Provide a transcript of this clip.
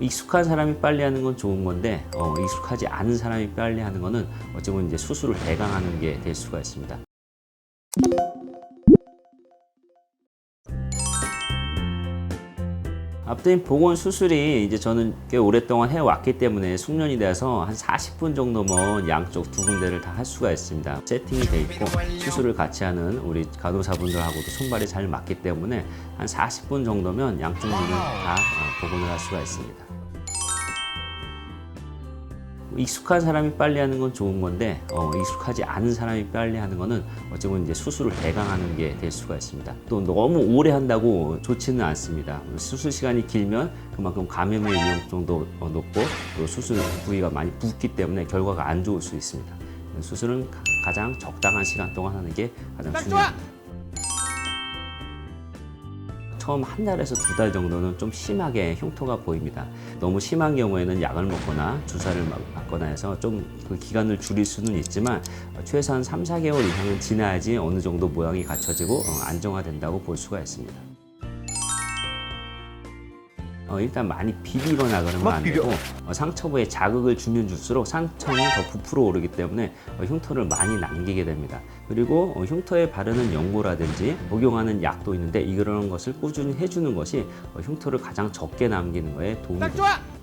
익숙한 사람이 빨리 하는 건 좋은 건데 어, 익숙하지 않은 사람이 빨리 하는 거는 어찌 보면 이제 수술을 대강하는 게 될 수가 있습니다. 앞트임 복원 수술이 이제 저는 꽤 오랫동안 해왔기 때문에 숙련이 돼서 한 40분 정도면 양쪽 두 군데를 다 할 수가 있습니다. 세팅이 돼 있고 수술을 같이 하는 우리 간호사분들하고도 손발이 잘 맞기 때문에 한 40분 정도면 양쪽 눈을 다 어, 복원을 할 수가 있습니다. 익숙한 사람이 빨리 하는 건 좋은 건데 어, 익숙하지 않은 사람이 빨리 하는 거는 어찌 보면 이제 수술을 대강하는 게 될 수가 있습니다. 또 너무 오래 한다고 좋지는 않습니다. 수술 시간이 길면 그만큼 감염의 위험성도 어, 높고 또 수술 부위가 많이 붓기 때문에 결과가 안 좋을 수 있습니다. 수술은 가- 가장 적당한 시간 동안 하는 게 가장 중요합니다. 처음 한 달에서 두 달 정도는 좀 심하게 흉터가 보입니다. 너무 심한 경우에는 약을 먹거나 주사를 맞- 맞거나 해서 좀 그 기간을 줄일 수는 있지만 최소한 3, 4개월 이상은 지나야지 어느 정도 모양이 갖춰지고 어, 안정화된다고 볼 수가 있습니다. 어, 일단 많이 비비거나 그러면 막 안. 되고 어, 상처 부에 자극을 주면 줄수록 상처는 더 부풀어 오르기 때문에 어, 흉터를 많이 남기게 됩니다. 그리고 어, 흉터에 바르는 연고라든지 복용하는 약도 있는데 이런 것을 꾸준히 해주는 것이 어, 흉터를 가장 적게 남기는 거에 도움이 됩니다.